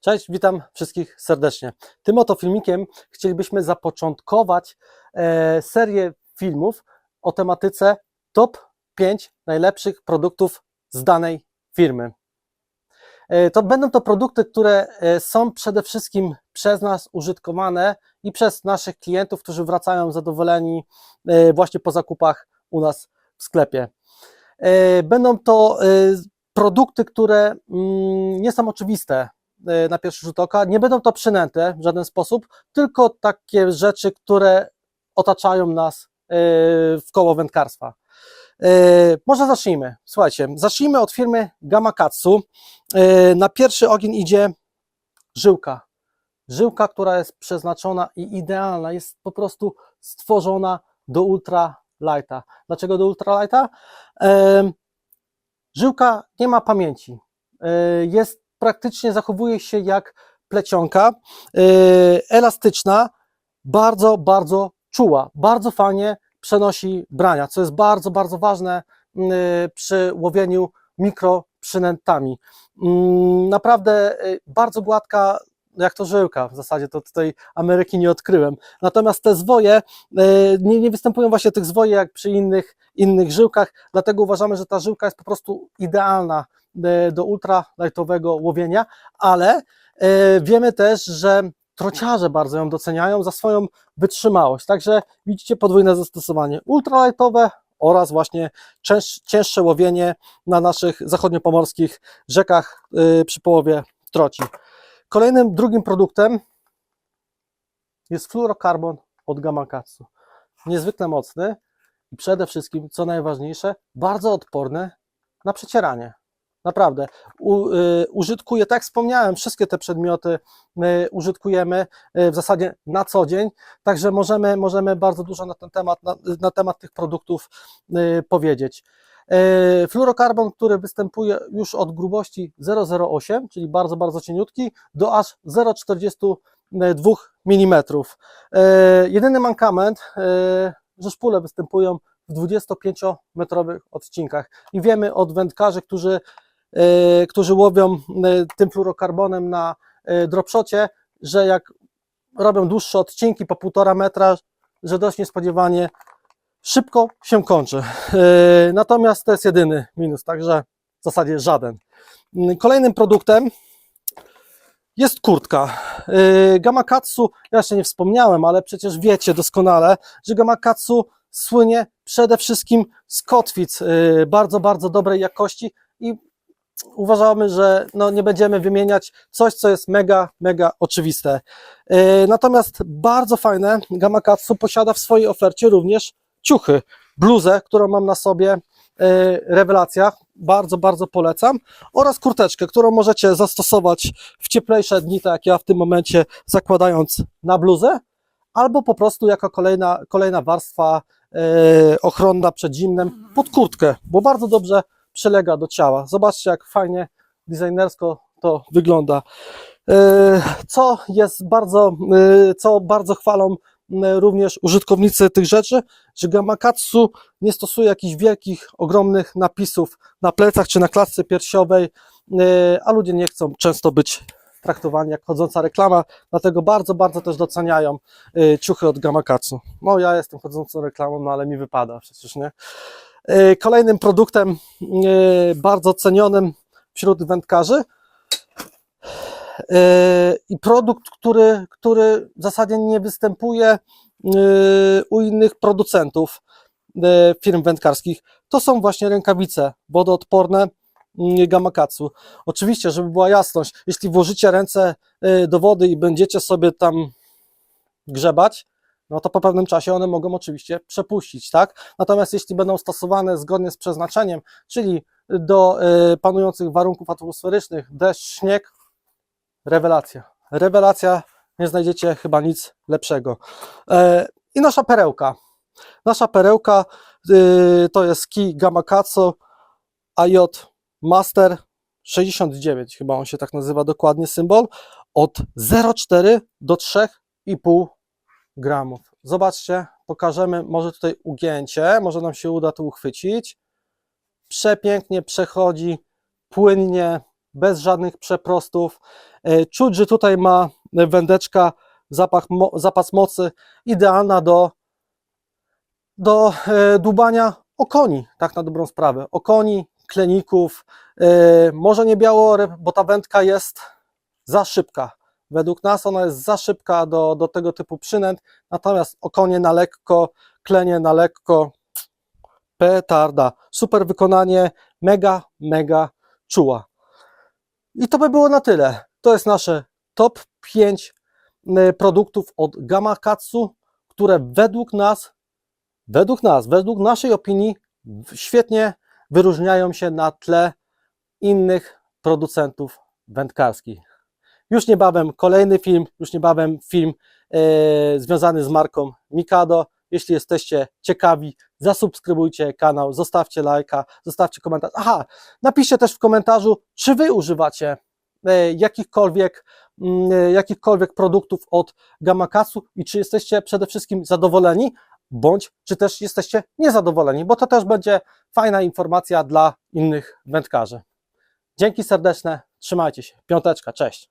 Cześć, witam wszystkich serdecznie. Tym oto filmikiem chcielibyśmy zapoczątkować e, serię filmów o tematyce top 5 najlepszych produktów z danej firmy. E, to będą to produkty, które e, są przede wszystkim przez nas użytkowane i przez naszych klientów, którzy wracają zadowoleni właśnie po zakupach u nas w sklepie. Będą to produkty, które mm, nie są oczywiste na pierwszy rzut oka, nie będą to przynęte w żaden sposób, tylko takie rzeczy, które otaczają nas e, w koło wędkarstwa. E, Może zacznijmy. Słuchajcie, zacznijmy od firmy Gamakatsu. E, Na pierwszy ogień idzie żyłka. Żyłka, która jest przeznaczona i idealna, jest po prostu stworzona do ultra lighta. Dlaczego do ultra lighta? Em, Żyłka nie ma pamięci. E, Jest praktycznie zachowuje się jak plecionka, e, elastyczna, bardzo, bardzo czuła, bardzo fajnie przenosi brania, co jest bardzo, bardzo ważne mm, przy łowieniu mikroprzynętami. Mm, Naprawdę e, bardzo gładka, jak to żyłka, w zasadzie to tutaj Ameryki nie odkryłem. Natomiast te zwoje, nie, nie występują właśnie tych zwoje jak przy innych, innych żyłkach, dlatego uważamy, że ta żyłka jest po prostu idealna do ultralightowego łowienia, ale e, wiemy też, że trociarze bardzo ją doceniają za swoją wytrzymałość. Także widzicie podwójne zastosowanie ultralightowe oraz właśnie cięż, cięższe łowienie na naszych zachodniopomorskich rzekach y, przy połowie troci. Kolejnym, drugim produktem jest fluorokarbon od Gamakatsu. Niezwykle mocny i przede wszystkim, co najważniejsze, bardzo odporny na przecieranie. Naprawdę. U, y, użytkuję, tak jak wspomniałem, wszystkie te przedmioty my użytkujemy y, w zasadzie na co dzień, także możemy, możemy bardzo dużo na ten temat, na, na temat tych produktów y, powiedzieć. Y, Fluorokarbon, który występuje już od grubości 0,08, czyli bardzo, bardzo cieniutki, do aż 0,42 mm. Y, Jedyny mankament, y, że szpule występują w 25-metrowych odcinkach. I wiemy od wędkarzy, którzy, którzy łowią e, tym fluorokarbonem na e, dropshocie, że jak robią dłuższe odcinki po półtora metra, że dość niespodziewanie szybko się kończy. Natomiast to jest jedyny minus, także w zasadzie żaden. Kolejnym produktem jest kurtka. Gamakatsu, ja jeszcze nie wspomniałem, ale przecież wiecie doskonale, że Gamakatsu słynie przede wszystkim z kotwic y, bardzo, bardzo dobrej jakości i uważamy, że no nie będziemy wymieniać coś, co jest mega, mega oczywiste. Y, Natomiast bardzo fajne, Gamakatsu posiada w swojej ofercie również ciuchy, bluzę, którą mam na sobie, y, rewelacja, bardzo, bardzo polecam, oraz kurteczkę, którą możecie zastosować w cieplejsze dni, tak jak ja w tym momencie, zakładając na bluzę, albo po prostu jako kolejna, kolejna warstwa e, ochronna przed zimnem pod kurtkę, bo bardzo dobrze przylega do ciała. Zobaczcie, jak fajnie designersko to wygląda. E, co jest bardzo, e, co bardzo chwalą również użytkownicy tych rzeczy, że Gamakatsu nie stosuje jakichś wielkich, ogromnych napisów na plecach czy na klatce piersiowej, e, a ludzie nie chcą często być traktowani jak chodząca reklama, dlatego bardzo, bardzo też doceniają ciuchy od Gamakatsu. No ja jestem chodzącą reklamą, no ale mi wypada przecież, nie? Y, Kolejnym produktem y, bardzo cenionym wśród wędkarzy y, i produkt, który, który w zasadzie nie występuje u innych producentów firm wędkarskich, to są właśnie rękawice wodoodporne mm, Gamakatsu. Oczywiście, żeby była jasność, jeśli włożycie ręce do wody i będziecie sobie tam grzebać, no to po pewnym czasie one mogą oczywiście przepuścić, tak? Natomiast jeśli będą stosowane zgodnie z przeznaczeniem, czyli do y, panujących warunków atmosferycznych, deszcz, śnieg, rewelacja. Rewelacja, nie znajdziecie chyba nic lepszego. E, I nasza perełka. Nasza perełka y, to jest kij Gamakatsu AJ Master 69, chyba on się tak nazywa dokładnie symbol, od 0,4 do 3,5 gramów. Zobaczcie, pokażemy, może tutaj ugięcie, może nam się uda to uchwycić. Przepięknie przechodzi, płynnie, bez żadnych przeprostów. E, Czuć, że tutaj ma wędeczka zapach, zapas mocy idealna do, do e, dłubania okoni, tak na dobrą sprawę. Okoni, kleników, e, może nie białoryb, bo ta wędka jest za szybka. Według nas ona jest za szybka do, do tego typu przynęt, natomiast okonie na lekko, klenie na lekko, petarda. Super wykonanie, mega, mega czuła. I to by było na tyle. To jest nasze top 5 y, produktów od Gamakatsu, które według nas, według nas, według naszej opinii świetnie wyróżniają się na tle innych producentów wędkarskich. Już niebawem kolejny film, już niebawem film e, związany z marką Mikado. Jeśli jesteście ciekawi, zasubskrybujcie kanał, zostawcie lajka, zostawcie komentarz. Aha, napiszcie też w komentarzu, czy wy używacie e, jakichkolwiek, mm, e, jakichkolwiek produktów od Gamakatsu i czy jesteście przede wszystkim zadowoleni, bądź czy też jesteście niezadowoleni, bo to też będzie fajna informacja dla innych wędkarzy. Dzięki serdeczne, trzymajcie się. Piąteczka, cześć.